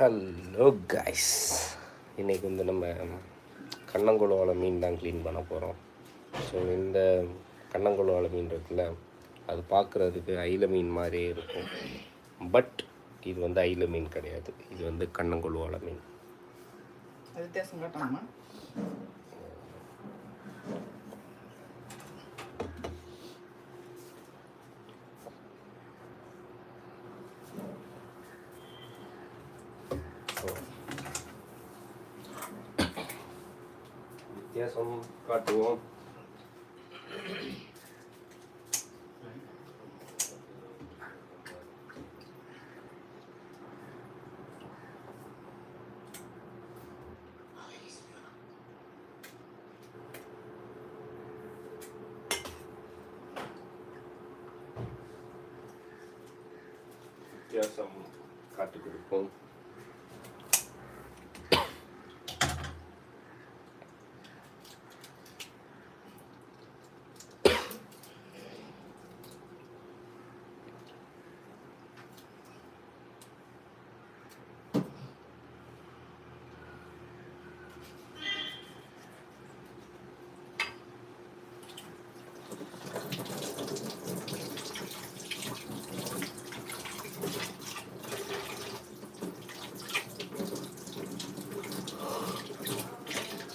Hello guys இன்றைக்கி வந்து நம்ம கண்ணங்குளவாழை மீன் தான் க்ளீன் பண்ண போகிறோம் ஸோ இந்த கண்ணங்குளவாழை மீன் இருக்குல்ல அது பார்க்குறதுக்கு ஐல மீன் மாதிரியே இருக்கும். பட் இது வந்து ஐல மீன் கிடையாது. இது வந்து கண்ணங்குளவாழை மீன். காட்டுவோம்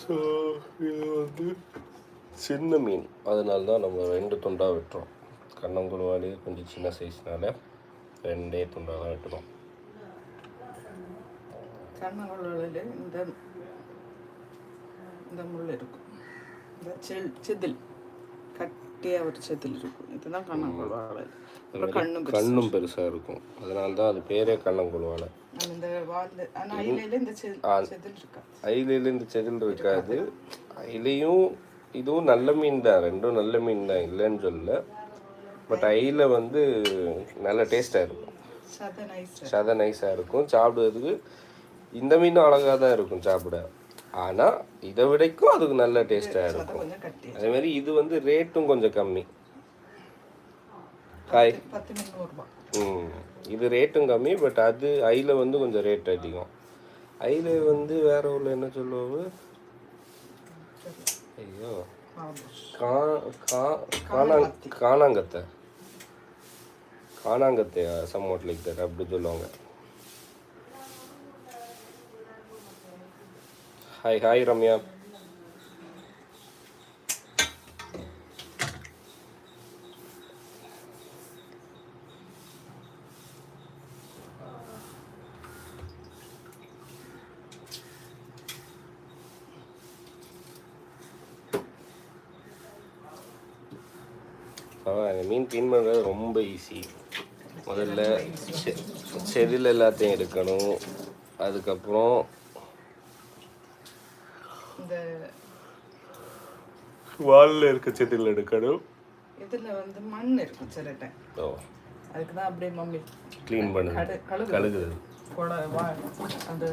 ஸோ இது வந்து சின்ன மீன். அதனால தான் நம்ம ரெண்டு துண்டாக வெட்டுறோம். கண்ணங்குருவாலி கொஞ்சம் சின்ன சைஸ்னால ரெண்டே துண்டாக தான் வெட்டுறோம். கண்ணங்குழலில் இந்த இந்த முள் இருக்கும். இந்த செல் செதில் கட்டியாக செதில் இருக்கும். இதுதான் கண்ணங்குழல் அப்புறம் கண்ணும் பெருசு. கண்ணும் பெருசாக இருக்கும். அதனால தான் அது பேரே கண்ணங்குருவாலை ஆனா இந்த வால் ஆனால் ஐலையில இந்த செதில் இருக்கா? ஐலையில் இந்த செதில் இருக்காது. ஐலையும் இதுவும் நல்ல மீன் தான். ரெண்டும் நல்ல மீன் தான். இல்லைன்னு சொல்லல. பட் ஐல வந்து நல்ல டேஸ்ட்டாக இருக்கும். சத நைஸாக இருக்கும். சாப்பிடுறதுக்கு இந்த மீனும் அழகாக தான் இருக்கும் சாப்பிட. ஆனால் இதை விடைக்கும் அதுக்கு நல்ல டேஸ்ட்டாக இருக்கும். கொஞ்சம் கட்டி அதே மாதிரி இது வந்து ரேட்டும் கொஞ்சம் கம்மி. காய். ம். இது ரேட்டும் கம்மி பட் அது ஐல வந்து கொஞ்சம் ரேட் அதிகம். ஐல வந்து வேற ஊரில் என்ன சொல்லுவாங்க ஐயோ. காணாங்கத்தை. காணாங்கத்தை. சம்மோட் லைக் தட் அப்படி சொல்லுவாங்க. ஹாய் ஹாய் ரம்யா மீன் க்ளீன் பண்ணுறது ரொம்ப ஈஸி முதல்ல செ- செதில் எல்லாத்தையும் எடுக்கணும். அதுக்கப்புறம் இந்த வாலில் இருக்க செதில் எடுக்கணும். இதுல வந்து மண் இருக்கும் சில டைம் ஓ. அதுக்கு தான் அப்படியே மம்மி க்ளீன் பண்ணுது கடு கழுகு கழுகுது. கூட வா அந்த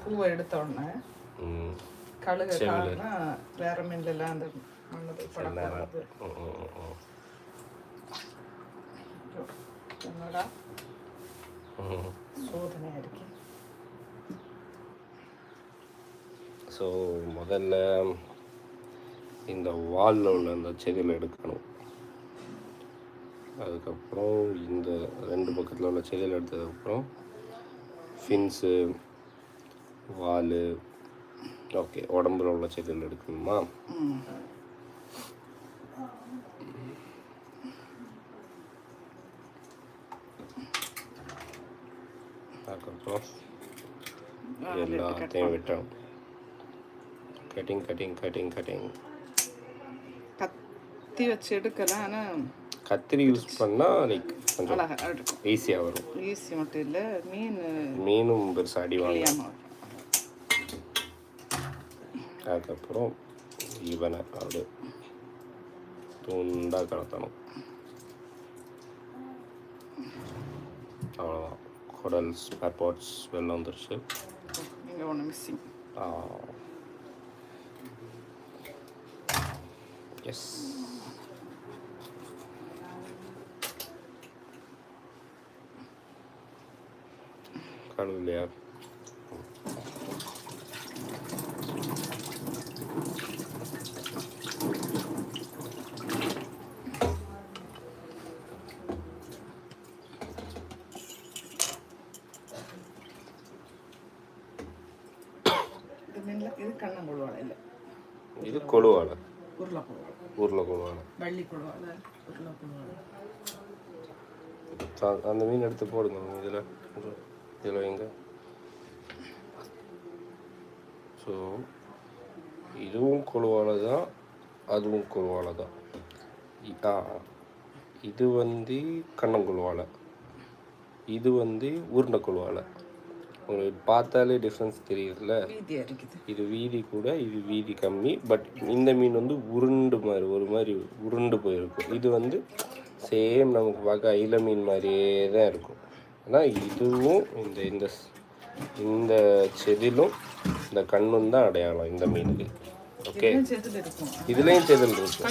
பூவை எடுத்த உடனே கழுகு காரணா வேற மீன்ல எல்லாம் அந்த மண்ணு படக்கூடாது. என்னடா? ம். சோதனை இருக்கு ஸோ முதல்ல இந்த வாலில் உள்ள அந்த செதில் எடுக்கணும். அதுக்கப்புறம் இந்த ரெண்டு பக்கத்தில் உள்ள செதில் எடுத்ததுக்கப்புறம் ஃபின்ஸு வால் ஓகே உடம்புல உள்ள செதில் எடுக்கணுமா. அதுக்கப்புறம் எல்லாத்தையும் விட்டணும். கட்டிங் கட்டிங் கட்டிங் கட்டிங் கத்தி வச்சு எடுக்கலாம் ஆனா கத்திரி யூஸ் பண்ணால் லைக் கொஞ்சம் அழகா இருக்கும் ஈஸியாக வரும். ஈஸி மட்டும் இல்லை மீன் மீனும் பெருசாக அடி வாங்க. அதுக்கப்புறம் இவனை அப்படி துண்டாக கலத்தணும் அவ்வளோதான் குடல் ஸ்பேர் பார்ட்ஸ் வெளில வந்துருச்சு. இங்க ஒன்று மிஸ்ஸிங் எஸ் கழுவிலையா இது கண்ணங்குழுவாலை இல்லை இது கொழுவாலை உருளை குழுவாலை ஊரில் கொழுவாலை வள்ளி அந்த மீன் எடுத்து போடுங்க இதில். இதில் வைங்க ஸோ இதுவும் கொழுவாலை தான் அதுவும் கொழுவாலை தான். இது வந்து கண்ணங்குழுவாலை. இது வந்து உருண்டை கொழுவாலை. உங்களுக்கு பார்த்தாலே டிஃப்ரென்ஸ் தெரியுதுல்ல? இது வீதி கூட இது வீதி கம்மி. பட் இந்த மீன் வந்து உருண்டு மாதிரி ஒரு மாதிரி உருண்டு போயிருக்கும். இது வந்து சேம் நமக்கு பார்க்க அயில மீன் மாதிரியே தான் இருக்கும். ஆனால் இதுவும் இந்த இந்த இந்த செதிலும் இந்த கண்ணும் தான் அடையாளம் இந்த மீனுக்கு. ஓகே இதுலேயும் செதில் இருக்கும்.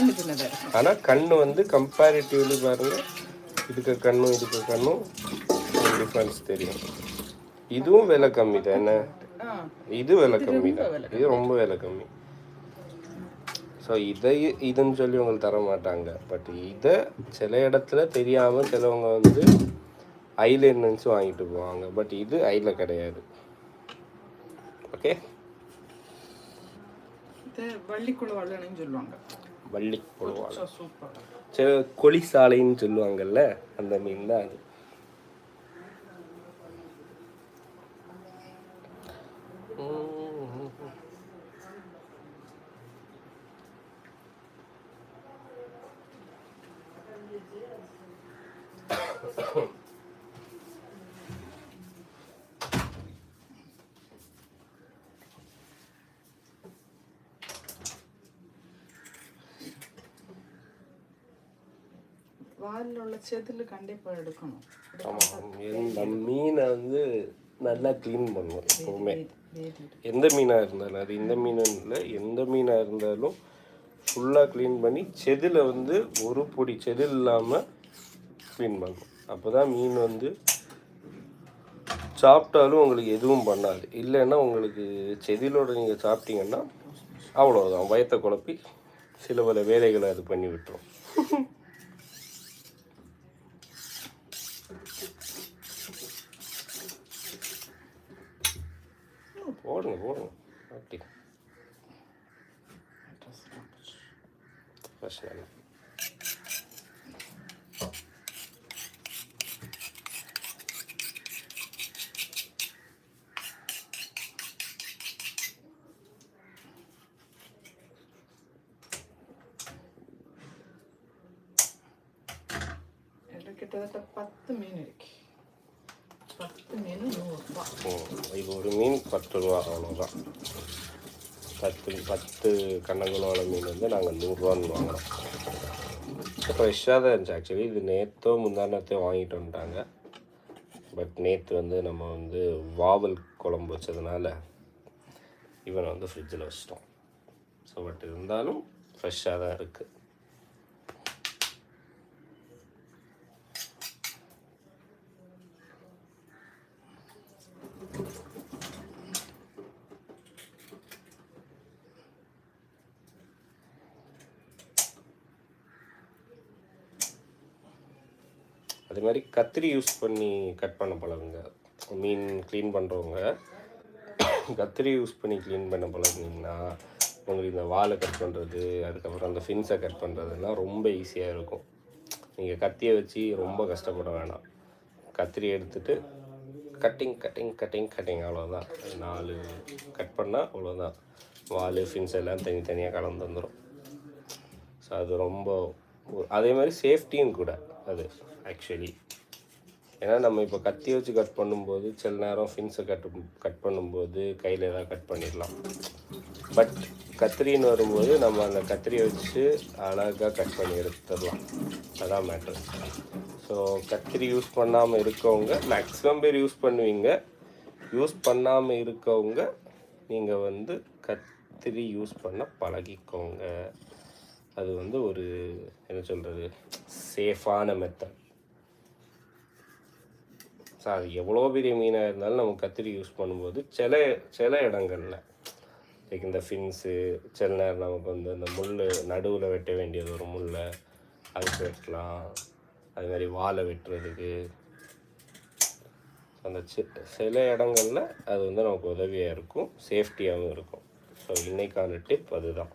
ஆனால் கண்ணு வந்து கம்பேரிட்டிவ்லி பாருங்க. இதுக்கு கண்ணும் இதுக்கு கண்ணும் டிஃப்ரென்ஸ் தெரியும். இதுவும் விலை கம்மி தான்? இது விலை கம்மி தான். இது ரொம்ப விலை கம்மி. ஸோ இதை இதுன்னு சொல்லி உங்களுக்கு தர மாட்டாங்க. பட் இதை சில இடத்துல தெரியாமல் சிலவங்க வந்து ஐல நினச்சி வாங்கிட்டு போவாங்க. பட் இது ஐல கிடையாது. ஓகே இது வள்ளி குழுவாலைன்னு சொல்லுவாங்க. வள்ளி போடுவாங்க சூப்பர். சில கொலி சாலைன்னு சொல்லுவாங்கல்ல? அந்த மீன் தான் அது. வாலில் உள்ள செதில் கண்டிப்பாக எடுக்கணும். ஆமாம். மீனை வந்து நல்லா க்ளீன் பண்ணுவோம் எப்போவுமே. எந்த மீனாக இருந்தாலும் அது இந்த மீனுன்னு இல்லை எந்த மீனாக இருந்தாலும் ஃபுல்லாக க்ளீன் பண்ணி செதில் வந்து ஒரு பொடி செதில் இல்லாமல் க்ளீன் பண்ணணும். அப்போ தான் மீன் வந்து சாப்பிட்டாலும் உங்களுக்கு எதுவும் பண்ணாது. இல்லைன்னா உங்களுக்கு செதிலோட நீங்கள் சாப்பிட்டீங்கன்னா அவ்வளோதான் வயத்தை குழப்பி சில பல வேலைகளை அது பண்ணி விட்டுரும் போடுங்க போடுங்க அப்படி பிரச்சனை இல்லை என்கிட்ட கிட்டத்தட்ட பத்து மீன் இருக்கு பத்து மீன் நூறுரூபா ம், இது ஒரு மீன் பத்து ரூபா அவ்வளோதான் பத்து பத்து கண்ணங்குளோட மீன் வந்து நாங்கள் நூறுரூவான்னு வாங்கினோம் ஃப்ரெஷ்ஷாக தான் இருந்துச்சு. ஆக்சுவலி இது நேற்றோ முந்தானத்தையும் வாங்கிட்டு வந்துட்டாங்க. பட் நேற்று வந்து நம்ம வந்து வாவல் குழம்பு வச்சதுனால இவனை வந்து ஃப்ரிட்ஜில் வச்சிட்டோம். ஸோ பட் இருந்தாலும் ஃப்ரெஷ்ஷாக தான் இருக்குது அதே மாதிரி கத்திரி யூஸ் பண்ணி கட் பண்ண பழகுங்க. மீன் க்ளீன் பண்ணுறவங்க கத்திரி யூஸ் பண்ணி க்ளீன் பண்ண பழகுனீங்கன்னா உங்களுக்கு இந்த வாலை கட் பண்ணுறது அதுக்கப்புறம் அந்த ஃபின்ஸை கட் பண்ணுறதுலாம் ரொம்ப ஈஸியாக இருக்கும். நீங்கள் கத்தியை வச்சு ரொம்ப கஷ்டப்பட வேணாம். கத்திரி எடுத்துட்டு கட்டிங் கட்டிங் கட்டிங் கட்டிங் அவ்வளோதான் நாலு கட் பண்ணால் அவ்வளோதான் வால் ஃபின்ஸ் எல்லாம் தனித்தனியாக கலந்து வந்துடும் ஸோ அது ரொம்ப ஒரு- அதே மாதிரி சேஃப்டியும் கூட. அது ஆக்சுவலி ஏன்னா நம்ம இப்போ கத்தி வச்சு கட் பண்ணும்போது சில நேரம் ஃபின்ஸை கட் கட் பண்ணும்போது கையில் ஏதாவது கட் பண்ணிடலாம். பட் கத்திரின்னு வரும்போது நம்ம அந்த கத்திரியை வச்சு அழகாக கட் பண்ணி எடுத்துடலாம். அதான் மேட்ரு ஸோ கத்திரி யூஸ் பண்ணாமல் இருக்கவங்க மேக்ஸிமம் பேர் யூஸ் பண்ணுவீங்க. யூஸ் பண்ணாமல் இருக்கவங்க நீங்கள் வந்து கத்திரி யூஸ் பண்ண பழகிக்கோங்க. அது வந்து ஒரு என்ன சொல்கிறது சேஃபான மெத்தட் ஸோ அது எவ்வளோ பெரிய மீனாக இருந்தாலும் நம்ம கத்திரி யூஸ் பண்ணும்போது சில சில இடங்களில் லைக் இந்த ஃபின்ஸு சில நேரம் நமக்கு வந்து இந்த முள் நடுவில் வெட்ட வேண்டியது ஒரு முள்ளை அதுக்கு வெட்டலாம் அது மாதிரி வாழை வெட்டுறதுக்கு. அந்த சி சில இடங்களில் அது வந்து நமக்கு உதவியாக இருக்கும் சேஃப்டியாகவும் இருக்கும். ஸோ இன்றைக்கான டிப் அதுதான்.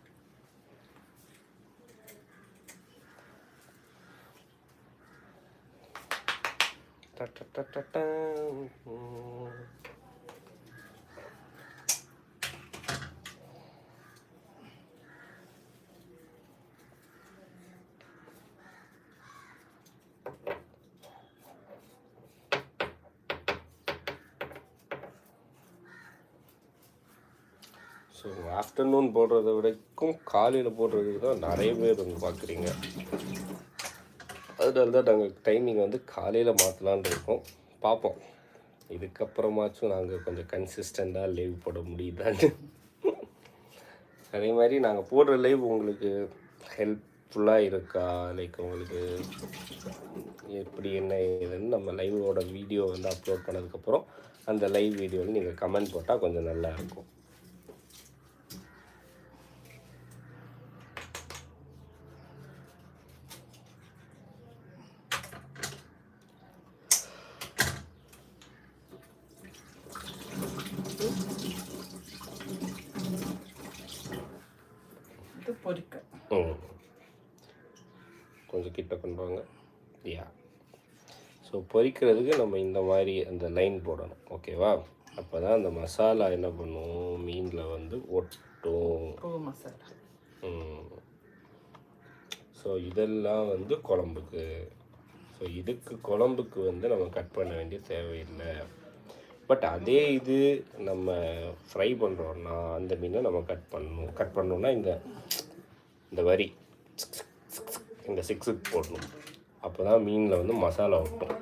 ஸோ ஆஃப்டர்நூன் போடுறத விடக்கும் காலையில் போடுறதுக்கு தான் நிறைய பேர் வந்து பார்க்குறீங்க. அதனால தான் நாங்கள் டைமிங் வந்து காலையில் மாற்றலான் இருக்கோம். பார்ப்போம் இதுக்கப்புறமாச்சும் நாங்கள் கொஞ்சம் கன்சிஸ்டண்ட்டாக லைவ் போட முடியுதான்னு. அதே மாதிரி நாங்கள் போடுற லைவ் உங்களுக்கு ஹெல்ப்ஃபுல்லாக இருக்கா? லைக் உங்களுக்கு எப்படி என்ன ஏதுன்னு நம்ம லைவோட வீடியோ வந்து அப்லோட் பண்ணதுக்கப்புறம் அந்த லைவ் வீடியோவில் நீங்கள் கமெண்ட் போட்டால் கொஞ்சம் நல்லா இருக்கும் இது பொரிக்க ம். கொஞ்சம் கிட்ட கொண்டு வாங்க யா ஸோ பொரிக்கிறதுக்கு நம்ம இந்த மாதிரி அந்த லைன் போடணும். ஓகேவா அப்போ தான் அந்த மசாலா என்ன பண்ணும்? மீனில் வந்து ஒட்டும். ஸோ இதெல்லாம் வந்து குழம்புக்கு. ஸோ இதுக்கு குழம்புக்கு வந்து நம்ம கட் பண்ண வேண்டிய தேவையில்லை. பட் அதே இது நம்ம ஃப்ரை பண்ணுறோன்னா அந்த மீனை நம்ம கட் பண்ணணும். கட் பண்ணோம்னா இந்த இந்த வரி. இந்த சிக்ஸுக்கு போடணும். அப்போ தான் மீனில் வந்து மசாலா ஒட்டும்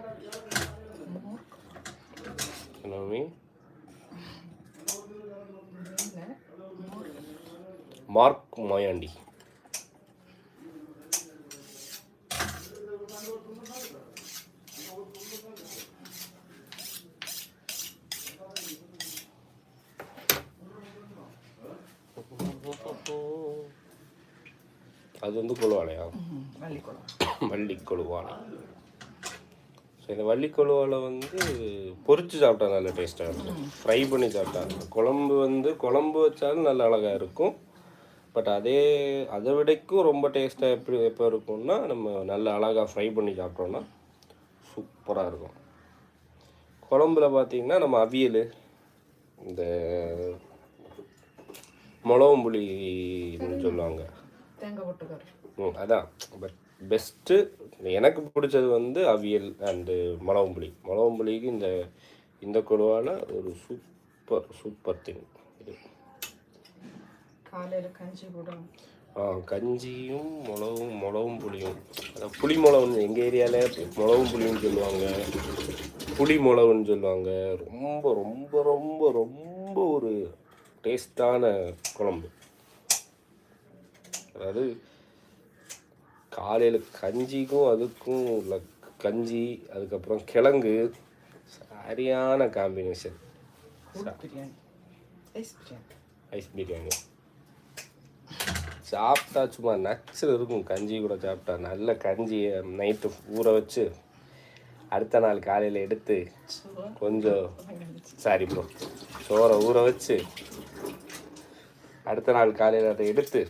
என்ன மீன் மார்க் மாயாண்டி. அது வந்து கொழுவாலையா வள்ளி கொழுவாலை ஸோ இந்த வள்ளி கொழுவாலை வந்து பொறிச்சு சாப்பிட்டா நல்ல டேஸ்ட்டாக இருக்கும். ஃப்ரை பண்ணி சாப்பிட்டா குழம்பு வந்து குழம்பு வச்சாலும் நல்ல அழகாக இருக்கும். பட் அதே அதை விடைக்கும் ரொம்ப டேஸ்ட்டாக எப்படி எப்போ இருக்கும்னா நம்ம நல்ல அழகாக ஃப்ரை பண்ணி சாப்பிட்டோம்னா சூப்பராக இருக்கும். குழம்புல பார்த்தீங்கன்னா நம்ம அவியல் இந்த மிளகும் புளின்னு சொல்லுவாங்க. ம் அதான். பட் பெஸ்ட்டு எனக்கு பிடிச்சது வந்து அவியல் அண்டு மிளகும்புளி மிளகும்புளிக்கு இந்த இந்த கொடுவால ஒரு சூப்பர் சூப்பர் திங் காலையில் கஞ்சி கூட ஆ கஞ்சியும் மிளகும் மிளகும் புளியும். அதான் புளி மிளகுன்னு எங்கள் ஏரியாவில் மிளகும் புளின்னு சொல்லுவாங்க. புளி மிளகுன்னு சொல்லுவாங்க. ரொம்ப ரொம்ப ரொம்ப ரொம்ப ஒரு டேஸ்டான குழம்பு. அதாவது காலையில் கஞ்சிக்கும் அதுக்கும் உள்ள கஞ்சி அதுக்கப்புறம் கிழங்கு சரியான combination ice biryani. Ice biryani. சாப்பிட்டா சும்மா நச்சில் இருக்கும். கஞ்சி கூட சாப்பிட்டா நல்ல கஞ்சியை நைட்டு ஊற வச்சு அடுத்த நாள் காலையில் எடுத்து கொஞ்சம் சாரி ப்ரோ சோறை ஊற வச்சு அடுத்த நாள் காலையில் அதை எடுத்து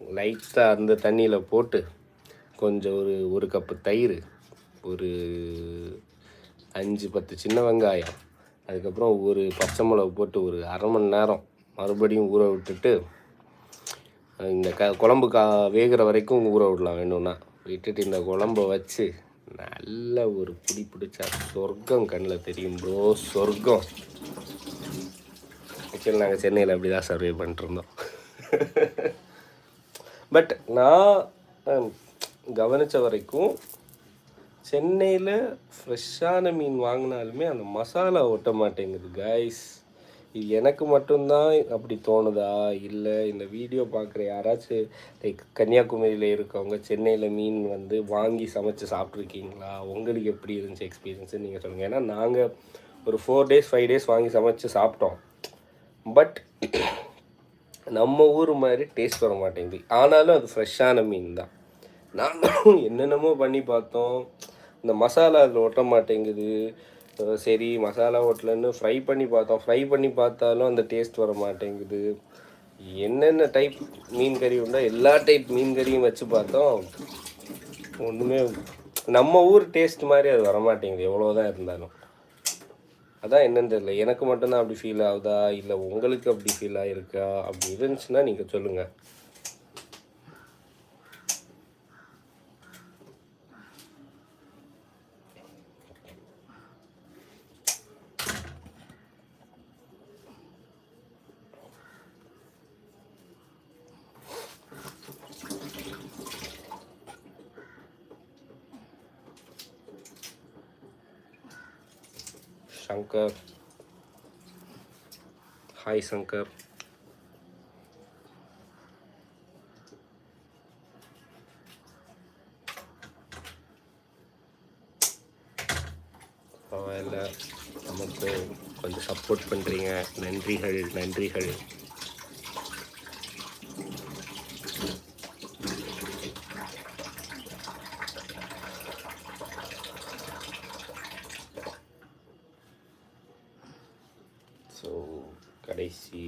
லைட்டாக அந்த தண்ணியில் போட்டு கொஞ்சம் ஒரு ஒரு கப்பு தயிர் ஒரு அஞ்சு பத்து சின்ன வெங்காயம் அதுக்கப்புறம் ஒரு பச்சை மிளகு போட்டு ஒரு அரை மணி நேரம் மறுபடியும் ஊற விட்டுட்டு இந்த க குழம்பு கா வேகிற வரைக்கும் ஊற விடலாம் வேணும்னா. விட்டுட்டு இந்த குழம்ப வச்சு நல்ல ஒரு பிடி பிடிச்சா சொர்க்கம் கண்ணில் தெரியும் ப்ரோ சொர்க்கம். ஆக்சுவலி நாங்கள் சென்னையில் அப்படி தான் சர்வே பண்ணிட்டுருந்தோம். பட் நான் கவனித்த வரைக்கும் சென்னையில் ஃப்ரெஷ்ஷான மீன் வாங்கினாலுமே அந்த மசாலா ஒட்ட மாட்டேங்குது கைஸ் இது எனக்கு மட்டும்தான் அப்படி தோணுதா? இல்லை இந்த வீடியோ பார்க்குற யாராச்சும் லைக் கன்னியாகுமரியில் இருக்கவங்க சென்னையில் மீன் வந்து வாங்கி சமைச்சு சாப்பிட்ருக்கீங்களா உங்களுக்கு எப்படி இருந்துச்சு எக்ஸ்பீரியன்ஸுன்னு நீங்கள் சொல்லுங்கள் ஏன்னா நாங்கள் ஒரு ஃபோர் டேஸ் ஃபைவ் டேஸ் வாங்கி சமைச்சு சாப்பிட்டோம். பட் நம்ம ஊர் மாதிரி டேஸ்ட் வர மாட்டேங்குது. ஆனாலும் அது ஃப்ரெஷ்ஷான மீன் தான். நாங்களும் என்னென்னமோ பண்ணி பார்த்தோம். இந்த மசாலா அதில் ஒட்ட மாட்டேங்குது. சரி மசாலா ஹோட்டலுன்னு ஃப்ரை பண்ணி பார்த்தோம். ஃப்ரை பண்ணி பார்த்தாலும் அந்த டேஸ்ட் வர மாட்டேங்குது. என்னென்ன டைப் மீன் கறி உண்டோ எல்லா டைப் மீன் கறியும் வச்சு பார்த்தோம். ஒன்றுமே நம்ம ஊர் டேஸ்ட் மாதிரி அது வர மாட்டேங்குது எவ்வளோதான் இருந்தாலும். அதான் என்னன்னு தெரியல. எனக்கு மட்டும்தான் அப்படி ஃபீல் ஆகுதா? இல்லை உங்களுக்கு அப்படி ஃபீல் ஆகிருக்கா அப்படி இருந்துச்சுன்னா நீங்கள் சொல்லுங்கள் ஹாய் சங்கர் பரவாயில்ல நமக்கு கொஞ்சம் சப்போர்ட் பண்ணுறீங்க நன்றிகள் நன்றிகள் ஸோ கடைசி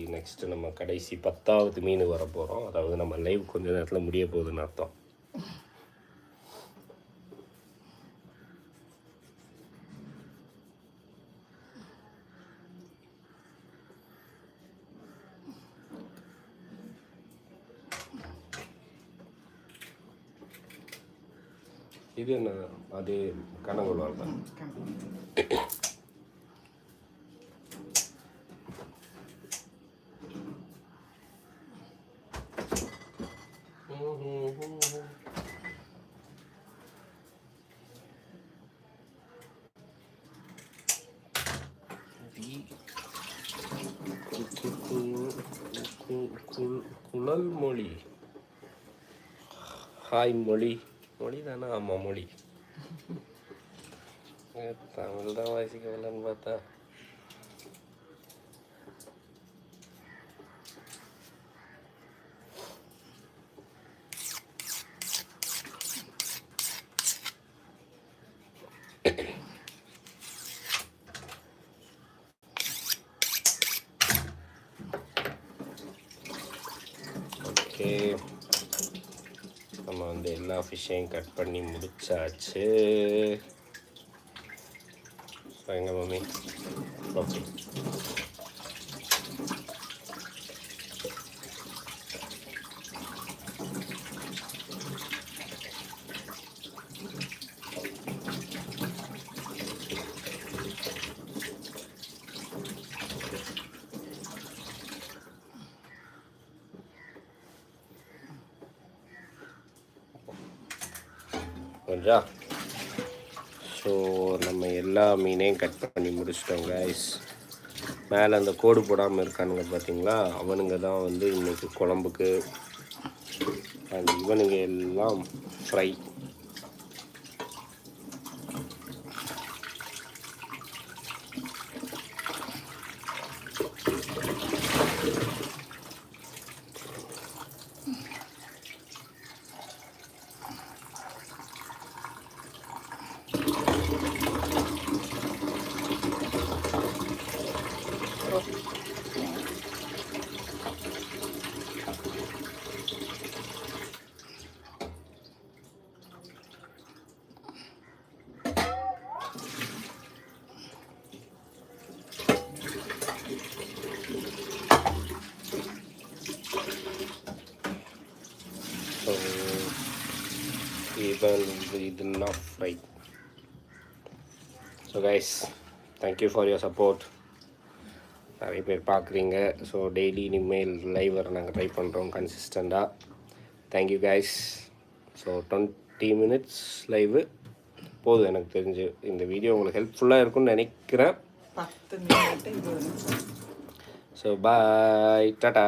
நெக்ஸ்ட்டு நம்ம கடைசி பத்தாவது மீன் வர போகிறோம் அதாவது நம்ம லைவ் கொஞ்ச நேரத்தில் முடிய போகுதுன்னு அர்த்தம். இது என்ன? அது கனகுளம் தான் ஹாய் மொழி. மொழி தானே ஆமாம் மொழி தமிழ் தான் வாசிக்கலன்னு பார்த்தா. ஓகே நம்ம வந்து எல்லா ஃபிஷ்ஷையும் கட் பண்ணி முடிச்சாச்சு. ஸோ எங்க மம்மி? ஓகே கொஞ்சா ஸோ நம்ம எல்லா மீனையும் கட் பண்ணி முடிச்சிட்டோம் கைஸ் மேலே அந்த கோடு போடாமல் இருக்கானுங்க பார்த்தீங்களா அவனுங்க தான் வந்து இன்றைக்கி குழம்புக்கு அண்ட் இவனுங்க எல்லாம் ஃப்ரை ஸோ இவன் இதெல்லாம் fry so guys thank you for your support நிறைய பேர் பார்க்குறீங்க. ஸோ டெய்லி இனிமேல் லைவ் வர நாங்கள் ட்ரை பண்ணுறோம் கன்சிஸ்டண்ட்டாக thank you guys so twenty minutes live போதும் எனக்கு தெரிஞ்சு. இந்த வீடியோ உங்களுக்கு ஹெல்ப்ஃபுல்லாக இருக்கும்னு நினைக்கிறேன். So bye Tata